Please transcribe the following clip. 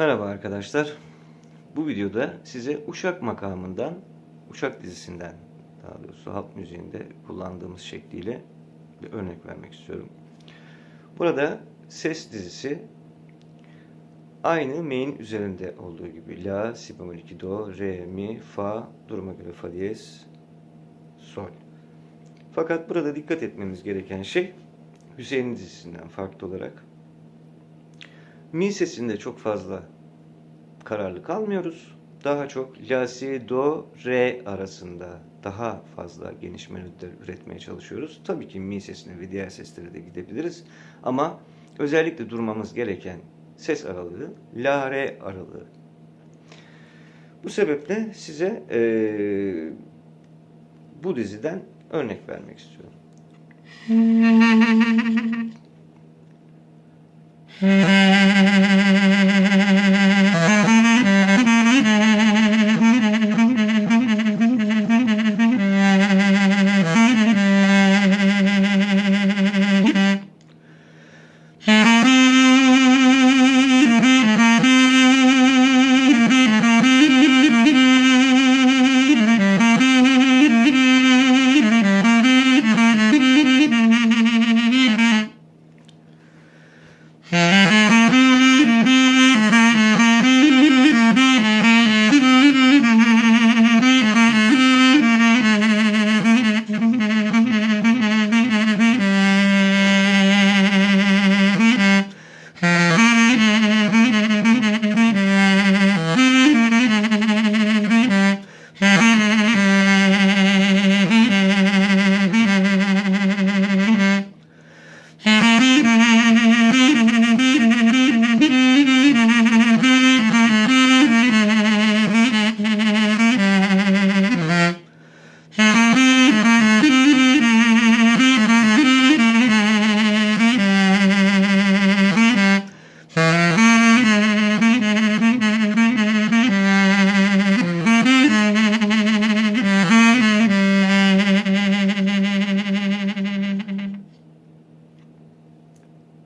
Merhaba arkadaşlar. Bu videoda size Uşak makamından, Uşak dizisinden daha doğrusu halk müziğinde kullandığımız şekliyle bir örnek vermek istiyorum. Burada ses dizisi aynı main üzerinde olduğu gibi La, Si bemol 2 Do, Re, Mi, Fa, duruma göre Fa diyez, Sol. Fakat burada dikkat etmemiz gereken şey Hüseyin dizisinden farklı olarak Mi sesinde çok fazla kararlı kalmıyoruz. Daha çok La, Si, Do, Re arasında daha fazla geniş melodiler üretmeye çalışıyoruz. Tabii ki Mi sesine ve diğer seslere de gidebiliriz. Ama özellikle durmamız gereken ses aralığı La, Re aralığı. Bu sebeple size eee, bu diziden örnek vermek istiyorum. Mm-hmm.